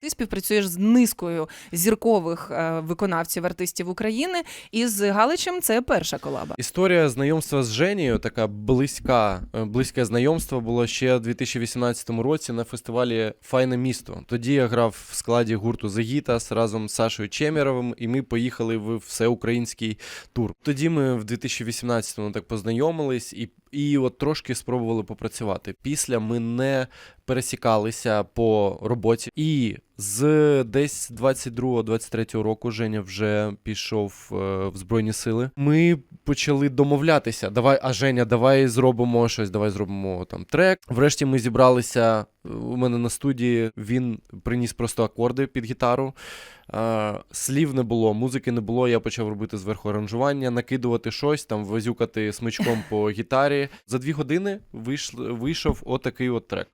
Ти співпрацюєш з низкою зіркових е, виконавців артистів України, і з Галичем це перша колаба. Історія знайомства з Женією, така близька, е, близьке знайомство було ще у 2018 році на фестивалі Файне місто. Тоді я грав в складі гурту Gitas разом з Сашою Чемєровим, і ми поїхали в всеукраїнський тур. Тоді ми в 2018-му так познайомились і, і от трошки спробували попрацювати. Після ми не пересікалися по роботі. І з десь 22-23 року Женя вже пішов е, в Збройні Сили. Ми почали домовлятися. Давай, а Женя, давай зробимо щось, давай зробимо там трек. Врешті ми зібралися е, у мене на студії. Він приніс просто акорди під гітару. Е, слів не було, музики не було. Я почав робити зверху аранжування, накидувати щось, там возюкати смичком по гітарі. За дві години вийшов отакий от трек.